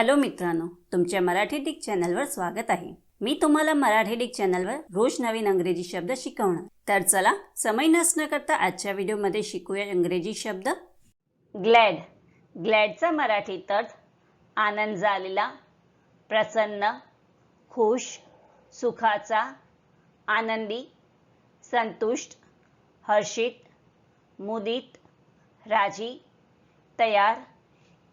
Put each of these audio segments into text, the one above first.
Hello मित्रांनो तुमच्या Marathi Dick चॅनलवर स्वागत आहे. मी तुम्हाला मराठी डिक चॅनलवर रोज नवीन अंग्रेजी शब्द शिकवणार. तर चला समय नसणं करता आजच्या व्हिडिओमध्ये शिकूया इंग्रजी शब्द. ग्लॅड. ग्लॅडचा मराठी अर्थ आनंद झालेला प्रसन्न खुश सुखाचा आनंदी संतुष्ट हर्षित मुदित राजी तयार.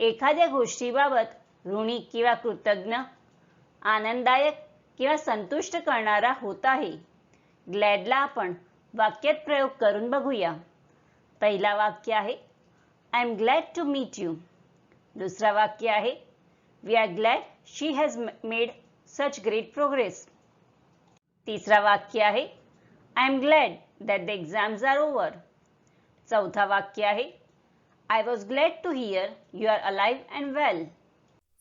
एखाद्या गोष्टीबाबत ऋणी किंवा कृतज्ञ आनंददायक किंवा संतुष्ट करणारा होत आहे ग्लॅडला आपण वाक्यात प्रयोग करून बघूया. पहिला वाक्य आहे I am glad to meet you दुसरा वाक्य आहे we are glad she has made such great progress तिसरा वाक्य आहे I am glad that the exams are over चौथा वाक्य आहे I was glad to hear you are alive and well